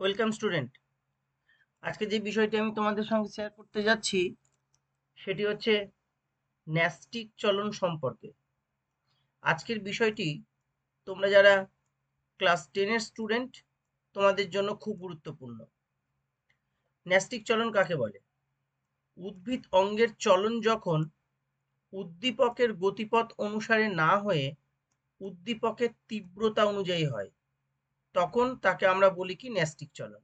Welcome student. আজকে যে বিষয়টি আমি তোমাদের সঙ্গে শেয়ার করতে যাচ্ছি, সেটি হচ্ছে ন্যাস্টিক চলন সম্পর্কে। আজকের বিষয়টি তোমরা যারা ক্লাস টেনের স্টুডেন্ট তোমাদের জন্য খুব গুরুত্বপূর্ণ। ন্যাস্টিক চলন কাকে বলে? উদ্ভিদ অঙ্গের চলন যখন উদ্দীপকের গতিপথ অনুসারে না হয়ে উদ্দীপকের তীব্রতা অনুযায়ী হয় তখন তাকে আমরা বলি কি ন্যাস্টিক চলন।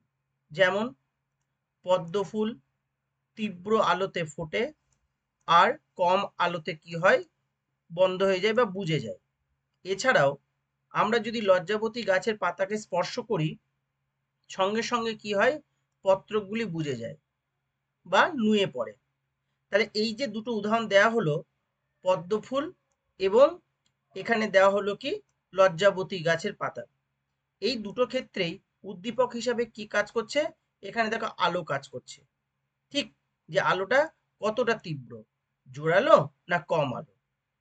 যেমন পদ্মফুল তীব্র আলোতে ফোটে আর কম আলোতে কি হয়? বন্ধ হয়ে যায় বা বুঝে যায়। এছাড়াও আমরা যদি লজ্জাবতী গাছের পাতাকে স্পর্শ করি, সঙ্গে সঙ্গে কি হয়? পত্রগুলি বুঝে যায় বা নুয়ে পড়ে। তাহলে এই যে দুটো উদাহরণ দেওয়া হলো পদ্মফুল এবং এখানে দেওয়া হলো কি লজ্জাবতী গাছের পাতা। এই দুটো ক্ষেত্রেই উদ্দীপক হিসাবে কি কাজ করছে? এখানে দেখো আলো কাজ করছে। ঠিক যে আলোটা কতটা তীব্র? জোরালো না কম আলো?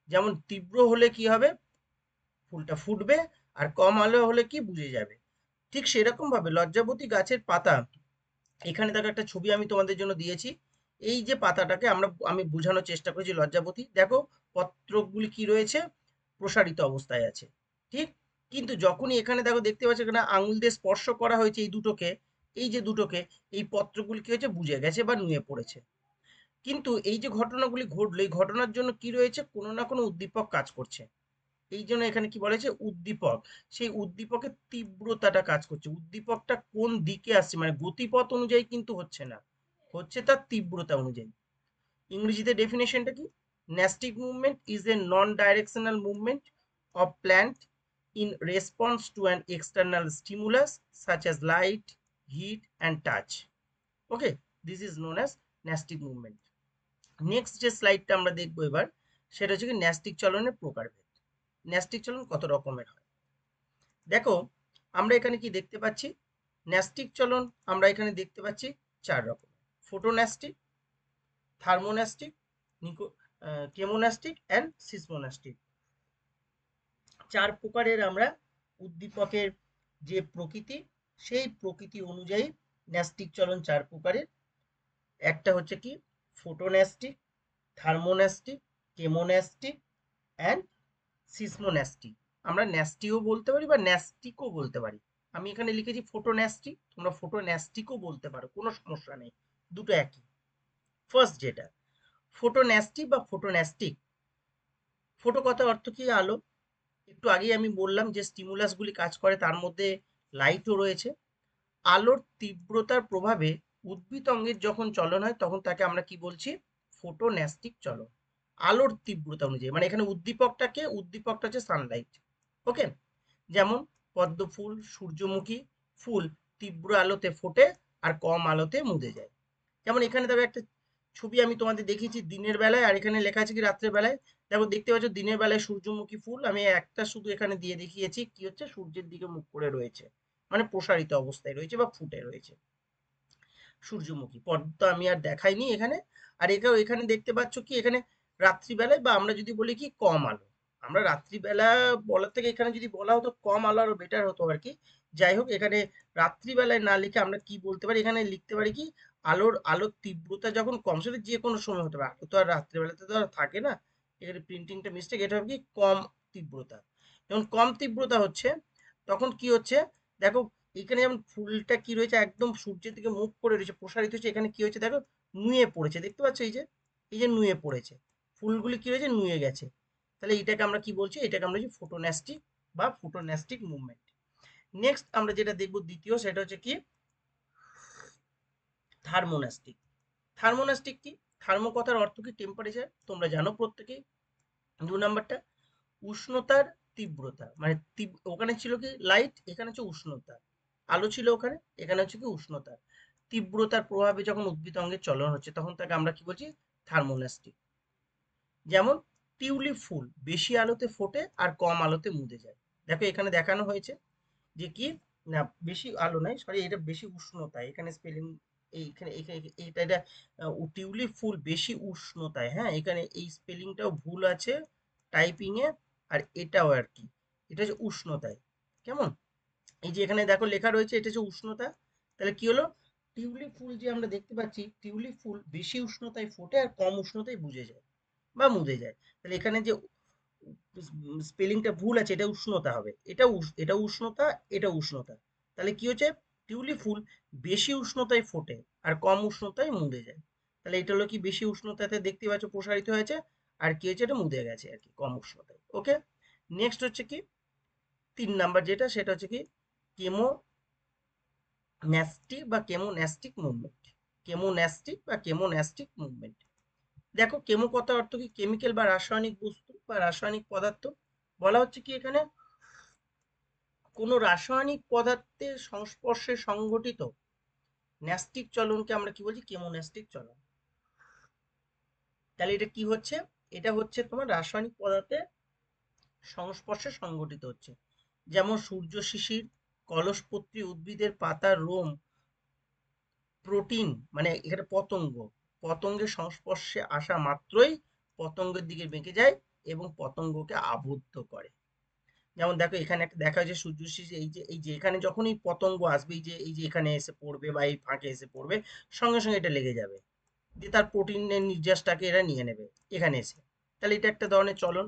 যেমন তীব্র হলে কি হবে? ফুলটা ফুটবে আর কম আলো হলে কি বুঝে যাবে? ঠিক সেরকম ভাবে লজ্জাবতী গাছের পাতা, এখানে দেখো একটা ছবি আমি তোমাদের জন্য দিয়েছি। এই যে পাতাটাকে আমরা, আমি বোঝানোর চেষ্টা করেছি লজ্জাবতী। দেখো পত্রগুলি কি রয়েছে? প্রসারিত অবস্থায় আছে। ঠিক কিন্তু যখনই এখানে দেখো দেখতে পাচ্ছ এখানে আঙুল দিয়ে স্পর্শ করা হয়েছে এই দুটোকে, এই যে দুটোকে, এই পত্রগুলি কি হয়েছে বুঝে গেছে বা নুয়ে পড়েছে। কিন্তু এই যে ঘটনাগুলি ঘটলো, এই ঘটনার জন্য কি রয়েছে? কোনো না কোনো উদ্দীপক কাজ করছে। এই জন্য এখানে কি বলেছে? উদ্দীপক। সেই উদ্দীপকের তীব্রতাটা কাজ করছে। উদ্দীপকটা কোন দিকে আসছে? মানে গতিপথ অনুযায়ী কিন্তু হচ্ছে না। হচ্ছে তার তীব্রতা অনুযায়ী। ইংরেজিতে ডেফিনেশনটা কি? Nastic movement is a non directional movement of plant in response to an external stimulus such as light, heat and touch. Okay, this is known as nastic movement next যে স্লাইডটা আমরা দেখব এবার সেটা হচ্ছে কি ন্যাস্টিক চলনের প্রকারভেদ। ন্যাস্টিক চলন কত রকমের হয়? দেখো আমরা এখানে কি দেখতে পাচ্ছি? ন্যাস্টিক চলন আমরা এখানে দেখতে পাচ্ছি চার রকম। ফোটোন্যাস্টিক থার্মোন্যাস্টিক নিকো কেমোন্যাস্টিক অ্যান্ড সিসমোন্যাস্টিক চার প্রকারের আমরা উদ্দীপকের যে প্রকৃতি, সেই প্রকৃতি অনুযায়ী ন্যাস্টিক চলন চার প্রকারের। একটা হচ্ছে কি? Photonastic, thermonastic, chemonastic and seismonastic. আমরা ন্যাস্টিও বলতে পারি বা ন্যাস্টিকও বলতে পারি। আমি এখানে লিখেছি ফোটোন্যাস্টিক, তোমরা ফোটোন্যাস্টিকও বলতে পারো, কোনো সমস্যা নেই, দুটো একই। ফার্স্ট যেটা, ফোটোন্যাস্টিক বা ফোটোন্যাস্টিক। ফোটো কথার অর্থ কি আলো? একটু আগেই আমি বললাম যে স্টিমুলাসগুলি কাজ করে, তার মধ্যে লাইটও রয়েছে। আলোর তীব্রতার প্রভাবে উদ্ভিদ অঙ্গের যখন চলন হয়, তখন তাকে আমরা কি বলছি? ফোটোন্যাস্টিক চলন। আলোর তীব্রতা অনুযায়ী মানে এখানে উদ্দীপকটাকে, উদ্দীপকটা হচ্ছে সানলাইট ওকে যেমন পদ্ম ফুল, সূর্যমুখী ফুল তীব্র আলোতে ফোটে আর কম আলোতে মুদে যায়। যেমন এখানে তবে একটা ছবি আমি তোমাদের দেখিয়েছি দিনের বেলায়, আর এখানে লেখা আছে কি রাত্রের বেলায়। দেখো, দেখতে পাচ্ছ দিনের বেলায় সূর্যমুখী ফুল। আমি একটা শুধু এখানে দিয়ে দেখিয়েছি কি হচ্ছে, সূর্যের দিকে মুখ করে রয়েছে। মানে প্রসারিত অবস্থায় রয়েছে বা ফুটে রয়েছে সূর্যমুখী। পদ্ম আমি আর দেখাইনি এখানে। আর এখানে এখানে দেখতে পাচ্ছ কি, এখানে রাত্রিবেলায় বা আমরা যদি বলি কি কম আলো। আমরা রাত্রিবেলা বলার থেকে এখানে যদি বলা হতো কম আলো আরও বেটার হতো আর কি। যাই হোক, এখানে রাত্রিবেলায় না লিখে আমরা কি বলতে পারি? এখানে লিখতে পারি কি আলোর আলোর তীব্রতা যখন কম, সেটা যে কোনো সময় হতে পারে। তো আর রাত্রিবেলাতে তো আর থাকে না। এখানে প্রিন্টিংটা মিস্টেক এটা হবে কি কম তীব্রতা। যখন কম তীব্রতা হচ্ছে, তখন কি হচ্ছে? দেখো, এখানে যেমন ফুলটা কি রয়েছে, একদম সূর্যের দিকে মুখ করে রয়েছে, প্রসারিত হচ্ছে, এখানে কি হয়েছে দেখো, নুয়ে পড়েছে। দেখতে পাচ্ছ এই যে এই যে নুয়ে পড়েছে। ফুলগুলি কি হয়েছে নুয়ে গেছে। তাহলে এটাকে আমরা কি বলছি? এটাকে আমরা বলছি ফোটোন্যাস্টিক বা ফোটোন্যাস্টিক মুভমেন্ট নেক্সট আমরা যেটা দেখব দ্বিতীয়, সেটা হচ্ছে কি? থার্মোন্যাস্টিক থার্মোনাস্টিক কি? থার্মো কথার অর্থ কি? টেম্পারেচার তোমরা জানো প্রত্যেকেই। দু নাম্বারটা, উষ্ণতার তীব্রতা। মানে ওখানে ছিল কি? লাইট এখানে হচ্ছে উষ্ণতা। আলো ছিল ওখানে, এখানে হচ্ছে কি? উষ্ণতা। তীব্রতার প্রভাবে যখন উদ্ভিদ অঙ্গের চলন হচ্ছে, তখন তাকে আমরা কি বলছি? থার্মোন্যাস্টিক যেমন টিউলিপ ফুল বেশি আলোতে ফোটে আর কম আলোতে মুদে যায়। দেখো, এখানে দেখানো হয়েছে যে কি? না, বেশি আলো নাই, সরি, এটা বেশি উষ্ণতা, এখানে স্পেলিং এইখানে এটা এটা টিউলিপ ফুল বেশি উষ্ণতায় হ্যাঁ? এখানে এই স্পেলিংটাও ভুল আছে টাইপিং এ আর এটাও আর কি। এটা হচ্ছে উষ্ণতায়, কেমন? এই যে এখানে দেখো লেখা রয়েছে, এটা হচ্ছে উষ্ণতা। তাহলে কি হলো? টিউলিপ ফুল যে আমরা দেখতে পাচ্ছি টিউলিপ ফুল বেশি উষ্ণতায় ফোটে আর কম উষ্ণতায় বুঝে যায় বা মুদে যায়। তাহলে এখানে যে স্পেলিংটা ভুল আছে, এটা উষ্ণতা হবে। এটা এটা উষ্ণতা এটা উষ্ণতা। তাহলে কি হচ্ছে? টিউলিপ ফুল বেশি উষ্ণতায় ফোটে আর কম উষ্ণতায় মুদে যায়। তাহলে এটা হলো কি বেশি উষ্ণতাতে দেখতে পাচ্ছ প্রসারিত হয়েছে আর কি হচ্ছে এটা মুদে গেছে আর কি, কম উষ্ণতায় ওকে নেক্সট হচ্ছে কি, তিন নাম্বার যেটা সেটা হচ্ছে কি কেমো ন্যাস্টিক বা কেমোন্যাস্টিক মুভমেন্ট কেমোন্যাস্টিক বা কেমোন্যাস্টিক মুভমেন্ট দেখো কেমো কথা অর্থ কি? কেমিক্যাল বা রাসায়নিক বস্তু বা রাসায়নিক পদার্থ বলা হচ্ছে কি এখানে? কোনো রাসায়নিক পদার্থের সংস্পর্শে সংঘটিত ন্যাস্টিক চলনকে আমরা কি বলছি? কেমোন্যাস্টিক চলন। তাহলে এটা কি হচ্ছে? এটা হচ্ছে তোমার রাসায়নিক পদার্থের সংস্পর্শে সংঘটিত হচ্ছে। যেমন সূর্য শিশির, কলসপত্রী উদ্ভিদের পাতার রোম, প্রোটিন মানে এখানে পতঙ্গ। পতঙ্গের সংস্পর্শে আসা মাত্রই পতঙ্গের দিকে বেঁকে যায় এবং পতঙ্গকে আবদ্ধ করে। যেমন দেখো এখানে একটা দেখা যায় সূর্য এই যে এই যে এখানে যখনই পতঙ্গ আসবে, এই যে এই যে এখানে এসে পড়বে বা এই ফাঁকে এসে পড়বে, সঙ্গে সঙ্গে এটা লেগে যাবে। দিয়ে তার প্রোটিনের নির্যাসটাকে এরা নিয়ে নেবে এখানে এসে। তাহলে এটা একটা ধরনের চলন।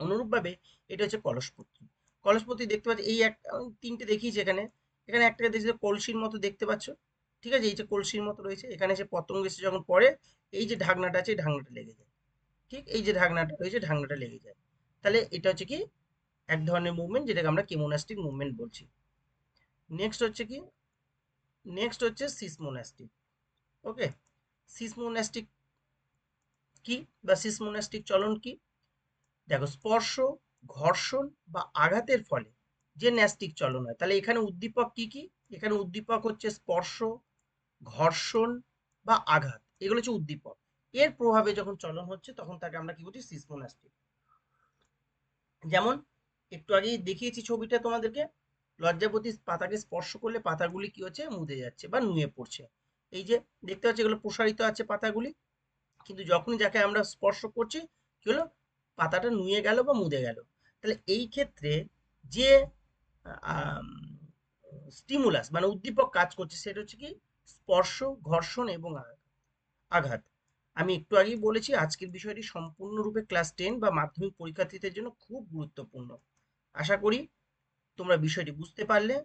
অনুরূপভাবে এটা হচ্ছে কলসপত্রী। কলসপতি দেখতে পাচ্ছি, এই একটা তিনটে দেখিয়েছি এখানে। এখানে একটা দেখছি কলসির মতো দেখতে পাচ্ছ। ঠিক আছে? এই যে কলসির মতো রয়েছে, এখানে সে পতঙ্গ এসে যখন পড়ে, এই যে ঢাকনাটা আছে, এই ঢাকনাটা লেগে যায়। ঠিক? এই যে ঢাকনাটা রয়েছে, ঢাকনাটা লেগে যায়। তাহলে এটা হচ্ছে কি? এক ধরনের মুভমেন্ট যেটাকে আমরা কেমোনাস্টিক মুভমেন্ট বলছি। নেক্সট হচ্ছে কি? নেক্সট হচ্ছে সিসমোনাস্টিক ওকে সিসমোনাস্টিক কি বা সিসমোনাস্টিক চলন কি? দেখো, স্পর্শ, ঘর্ষণ বা আঘাতের ফলে যে ন্যাস্টিক চলন হয়, তাহলে এখানে উদ্দীপক কি কি? এখানে উদ্দীপক হচ্ছে স্পর্শ, ঘর্ষণ বা আঘাত, এগুলো হচ্ছে উদ্দীপক। এর প্রভাবে যখন চলন হচ্ছে, তখন তাকে আমরা কি বলছি? সিসমোনাস্টিক যেমন একটু আগেই দেখিয়েছি ছবিটা তোমাদেরকে। লজ্জাপতি পাতাকে স্পর্শ করলে পাতাগুলি কি হচ্ছে? মুদে যাচ্ছে বা নুয়ে পড়ছে। এই যে দেখতে পাচ্ছি এগুলো প্রসারিত আছে পাতাগুলি। কিন্তু যখনই যাকে আমরা স্পর্শ করছি, কি হলো? পাতাটা নুয়ে গেল বা মুদে গেল। তাহলে এই ক্ষেত্রে যে স্টিমুলাস মানে উদ্দীপক কাজ করছে সেটা হচ্ছে কি? স্পর্শ, ঘর্ষণ এবং আঘাত। আমি একটু আগেই বলেছি, আজকের বিষয়টি সম্পূর্ণরূপে ক্লাস টেন বা মাধ্যমিক পরীক্ষার্থীদের জন্য খুব গুরুত্বপূর্ণ। আশা করি তোমরা বিষয়টি বুঝতে পারলে।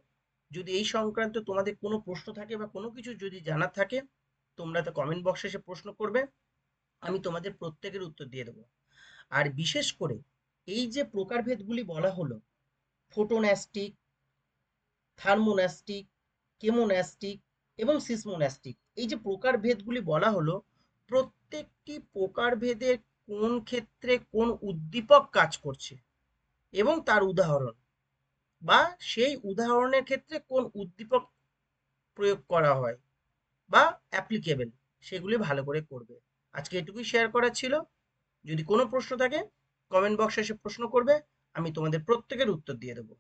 যদি এই সংক্রান্ত তোমাদের কোনো প্রশ্ন থাকে বা কোনো কিছু যদি জানার থাকে, তোমরা তো কমেন্ট বক্সে এসে প্রশ্ন করবে, আমি তোমাদের প্রত্যেকের উত্তর দিয়ে দেবো। আর বিশেষ করে এই যে প্রকারভেদগুলি বলা হলো ফোটোন্যাস্টিক থার্মোন্যাস্টিক কেমোন্যাস্টিক এবং সিসমোন্যাস্টিক এই যে প্রকারভেদগুলি বলা হলো, প্রত্যেকটি প্রকারভেদের কোন ক্ষেত্রে কোন উদ্দীপক কাজ করছে? এবং তার উদাহরণ বা সেই উদাহরণের ক্ষেত্রে কোন উদ্দীপক প্রয়োগ করা হয় বা অ্যাপ্লিকেবল সেগুলি ভালো করে করবে। আজকে এটুকুই শেয়ার করা ছিল। যদি কোনো প্রশ্ন থাকে কমেন্ট বক্সে এসে প্রশ্ন করবে, আমি তোমাদের প্রত্যেকের উত্তর দিয়ে দেবো।